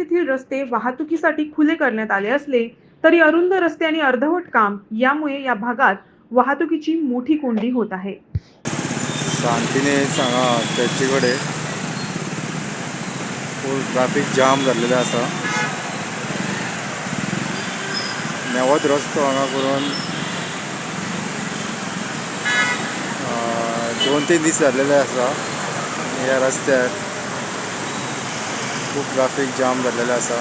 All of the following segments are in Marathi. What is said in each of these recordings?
येथील रस्ते वाहतुकीसाठी खुले करण्यात आले असले तरी अरुंद रस्ते आणि अर्धवट काम यामुळे या भागात वाहतुकीची मोठी कोंडी होत आहे. शांतीने सांगा त्याच्याकडे ट्रॅफिक जाम झालेलं असा. नेवत रस्तो हांगा करून दोन तीन दीस जाल्लेले आसा ह्या रस्त्यार खूब ट्रॅफिक जाम जाल्लेले आसा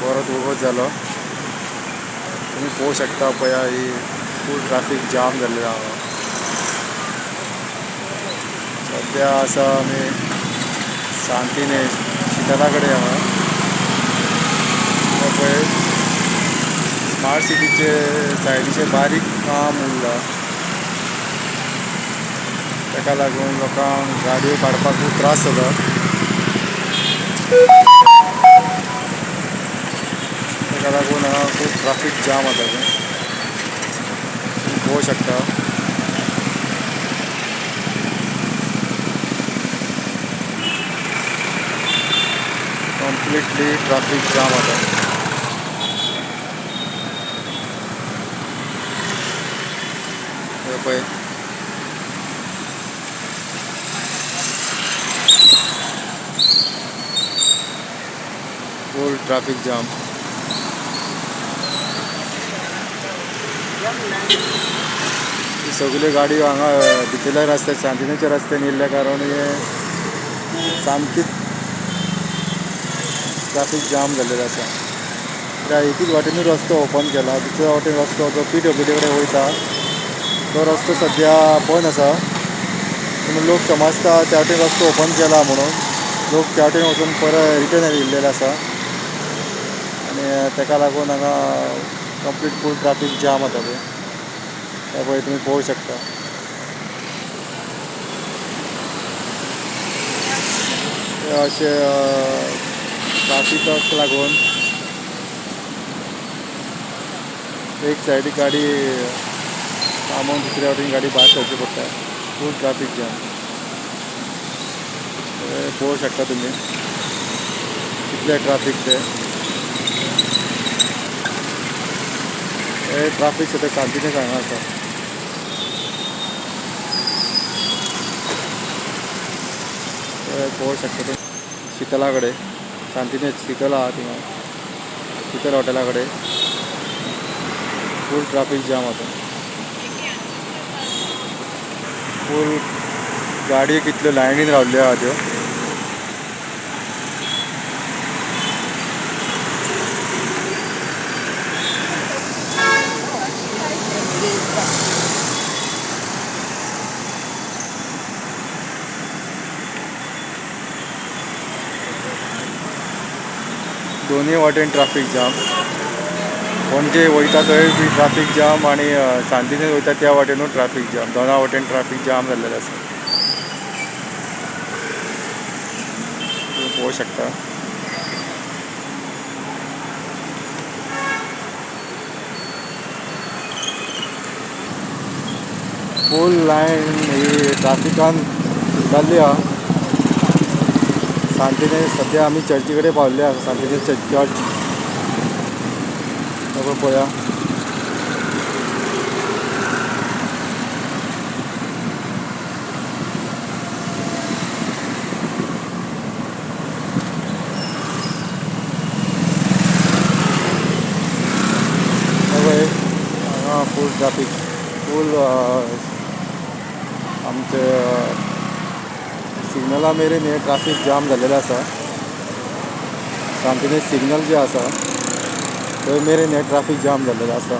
परत वगत जालो तुमी पळोवंक शकता पया ही खूब ट्रॅफिक जाम जाल्लेलो हांगा सध्या आसा आमी शांतीने शितला कडेन आहा पळय स्मार्ट सिटीचे सायडीचे बारीक काम उरलां ताका लागून लोकांक गाडयो काडपाक खूब त्रास जाता ताका लागून हांगा खूब ट्रॅफिक जाम जाता थंय तुम्ही पळोवंक शकता completely traffic jam आता हे। पळय ट्रॅफिक जाम. ही सगल्यो गाडयो हांगा भितरल्या रस्त्या शांतिनेच्या रस्त्यान येयल्ल्या कारण हे सामकीच ट्रॅफिक जाम जाल्लेलो आसा त्या एकूच वाटेनूच रस्तो ओपन केला. दुसऱ्या वाटेन रस्तो जो पी डब्ल्यू डी कडेन वयता तो रस्तो सद्या बंद आसा पूण लोक समजता त्या वाटेन रस्तो ओपन केला म्हणून लोक त्या वाटेन वचून परत रिटर्न येयल्लेले आसा आनी ताका लागून कंप्लीट फूल ट्रॅफिक जाम जाता पळय त्या पळय तुमी पळोवंक शकता. अशे ट्राफिकाक लागून एक सायडीक गाडी थांबोवन दुसऱ्या वाटेन गाडी भायर सरची पडटा फूल ट्रॅफिक जाम पळोवंक शकता तुमी कितले ट्रॅफिक ते हे ट्राफिक सध्या शांतीने जाणार सर हे शकतो शकता तुमी शितला कडेन शांतीने शीतल आहा थिंगा शीतल हॉटेला कडेन फूल जाम आता फूल गाडयो कितल्यो लायनीन रावल्ल्यो आहा त्यो दोनूय वाटेन ट्राफीक जाम पणजे वयता थंय बी ट्राफीक जाम आनी सांतिनेज वयता त्या वाटेनूय ट्राफीक जाम दोना वाटेन ट्राफीक जाम जाल्लेलें आसा पळोवंक शकता. फूल लायन ही ट्राफिकान जाल्ली आहा. शांतीने सध्या आमी चर्ची कडेन आहोत आसा शांतीने चर्च चर्च हो पोया. फुल हांगा फूल ट्रॅफिक फूल आमचे सिग्नला मेरेन हे ट्रॅफिक जाम जाल्लेलें आसा शांतीने सिग्नल जे आसा थंय मेरेन हे ट्रॅफिक जाम जाल्लेलें आसा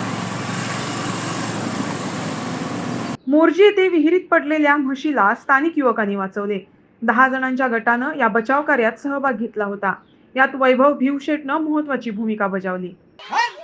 मोर्जी येथे विहिरीत पडलेल्या म्हशीला स्थानिक युवकांनी वाचवले. दहा जणांच्या गटानं या बचाव कार्यात सहभाग घेतला होता. यात वैभव भिवशेटनं महत्वाची भूमिका बजावली.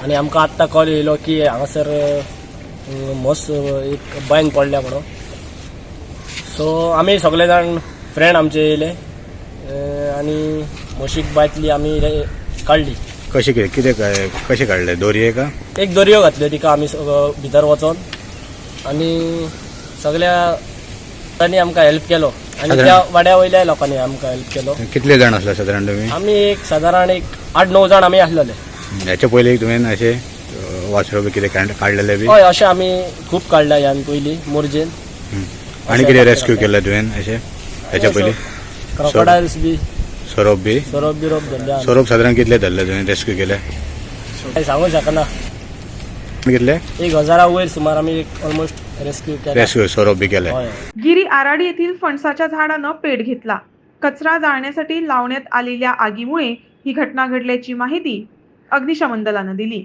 आणि आमकां आत्तां कॉल येयलो की हांगासर अ, मस्त एक बायन पडल्या म्हणून. सो आमी सगळे जाण फ्रेंड आमचे येयले. अ, आनी म्हशीक बायतली आमी रे- काडली कशी कितें कितें काय कशें काडलें दोरये का? एक दोरयो घातल्यो तिका आमी भितर वचोन. आनी सगळ्या लोकांनी आमकां हेल्प केलो. आनी त्या वाड्या वयल्या लोकांनी आमकां हेल्प केलो. कितले जाण आसले सादारण तुमी आमी एक सादारण एक आठ णव जाण आमी आसलेले हेच्या पयलीं तुवें अशें अ, वासरो बी कितें काड- काडलेले बी? हय अशें आमी खूब काडल्या ह्यान पयलीं मोरजेन. आनी कितें रेस्क्यू केलें तुवें अशें हेच्या पयलीं क्रोकोडायल्स बी. सोरोप बी. सोरोप बिरोप धरले आमी. सोरोप सादारण कितले धरले तुवें रेस्क्यू केले? सांगू शकना. कितले? एक हजारा वयर सुमार आमी एक ऑलमोस्ट रेस्क्यू केला. रेस्क्यू सोरोप बी केले. हय. गिरी आराडी येथील फणसाच्या झाडानं पेट घेतला. कचरा जाळण्यासाठी लावण्यात आलेल्या आगीमुळे ही घटना घडल्याची माहिती अग्निशमन दलानं दिली.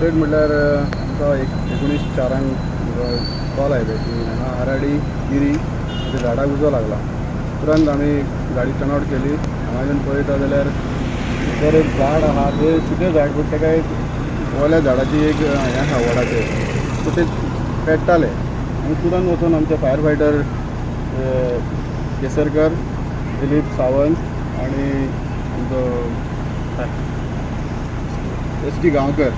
अपडेट म्हटल्यार आमकां एक एकोणीस चारांक कॉल आयले की हांगा आराडी गिरी झाडाक उजो लागला. तुरंत आमी गाडी टर्न आउट केली. हांगाच्यान पळयता जाल्यार जर एक झाड आहा ते सुकें झाड पूण ताका एक वल्या झाडाची एक हें आसा वडाचें सो ते पेट्टाले आनी तुरंत वचून आमचे फायर फायटर केसरकर दिलीप सावंत आनी एस टी गांवकर.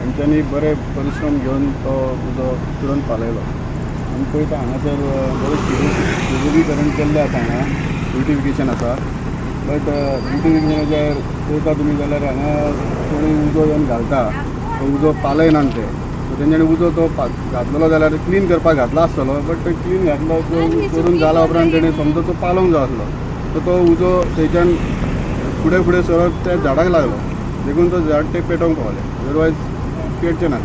यांच्यांनी बरे परिश्रम घेवन तो उजो तुरंत पालयलो आमी पळयता हांगासर बरें सुशोभीकरण केल्लें आसा हांगा ब्युटिफिकेशन आसा बट ब्युटिफिकेशनाचेर पळयता तुमी जाल्यार हांगा कोणी उजो येवन घालता. तो उजो पालयनात ते. सो तेंच्यांनी उजो तो घातलेलो जाल्यार क्लीन करपाक घातलो आसतलो बट तो क्लीन घातलो तो करून जाला उपरांत तेणें समजा तो पालोवंक जाय आसलो सो तो उजो थंयच्यान फुडें फुडें सरत त्या झाडाक लागलो. देखून तो झाड ते पेटोवंक पावले. अदरवायज पेटचें ना.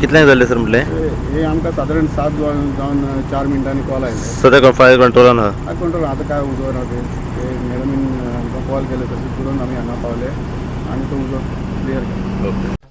कितल्यांक जाल्लें सर म्हटलें? हे आमकां सादारण सात जावन जावन चार मिनटांनी कॉल आयले. सद्या फायर कंट्रोलान आहा कंट्रोल आतां काय उजो ना ते. मॅडमीन आमकां कॉल केले तशें तुरंत आमी हांगा पावले. आनी तो उजो क्लियर केलो. ओके.